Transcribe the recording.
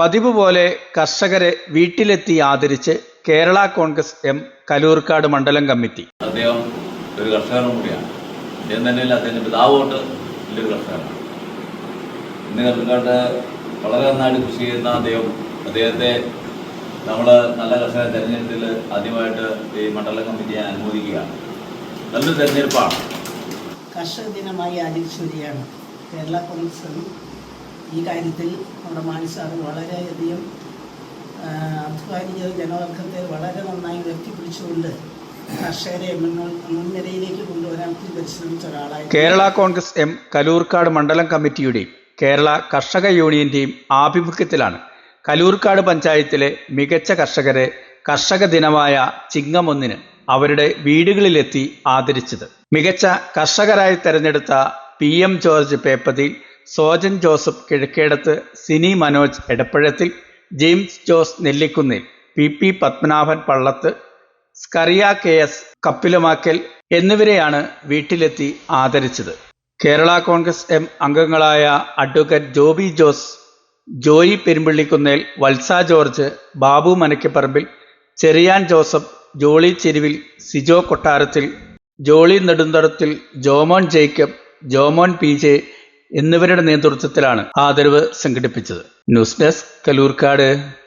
പതിവ് പോലെ കർഷകരെ വീട്ടിലെത്തി ആദരിച്ച് കേരള കോൺഗ്രസ് എം കലൂർക്കാട് മണ്ഡലം കമ്മിറ്റി. അദ്ദേഹം ഒരു കർഷകനും കൂടിയാണ്. അദ്ദേഹം തന്നെയല്ല അദ്ദേഹത്തിന്റെ പിതാവ് തൊട്ട് വലിയൊരു കർഷകനാണ്. ഇന്ന് കർഷകരുടെ വളരെ നന്നായിട്ട് കൃഷി ചെയ്യുന്ന അദ്ദേഹം അദ്ദേഹത്തെ നമ്മൾ നല്ല കർഷകരെ തെരഞ്ഞെടുപ്പിൽ ആദ്യമായിട്ട് ഈ മണ്ഡലം കമ്മിറ്റി ഞാൻ അനുമോദിക്കുകയാണ്. നല്ലൊരു തെരഞ്ഞെടുപ്പാണ്. കർഷക ദിനമായി ആചരിച്ചു വരികയാണ് കേരള കോൺഗ്രസ് ഈ കാര്യത്തിൽ നമ്മുടെ മാണി വളരെയധികം അധ്വാനിക ജനവർഗത്തെ വളരെ നന്നായി ഉയർത്തിപ്പിടിച്ചുകൊണ്ട് കർഷകരെ മുൻനിരയിലേക്ക് കൊണ്ടുവരാൻ പരിശ്രമിച്ച ഒരാളായി. കേരള കോൺഗ്രസ് എം കലൂർക്കാട് മണ്ഡലം കമ്മിറ്റിയുടെയും കേരള കർഷക യൂണിയന്റെയും ആഭിമുഖ്യത്തിലാണ് കലൂർക്കാട് പഞ്ചായത്തിലെ മികച്ച കർഷകരെ കർഷക ദിനമായ ചിങ്ങം ഒന്നിന് അവരുടെ വീടുകളിലെത്തി ആദരിച്ചത്. മികച്ച കർഷകരായി തെരഞ്ഞെടുത്ത P M George Peppathil Sojan Joseph Kizhakkedath Sini Manoj Edappazhathil James Jose Nellikunnil P P Padmanabhan Pallath Skaria K S Kappilamakkal എന്നിവരെയാണ് വീട്ടിലെത്തി ആദരിച്ചത്. കേരള കോൺഗ്രസ് എം അംഗങ്ങളായ advocate Joby Jose Joy Perumpallikunnel Valsa George Babu Manakkaparambil Cherian Joseph Jolly Cheruvil Sijo Kottarathil Jolly Nedunthadathil Jomon Jacob Jomon P J എന്നിവരുടെ നേതൃത്വത്തിലാണ് ആദരവ് സംഘടിപ്പിച്ചത്. News desk Kalloorkad.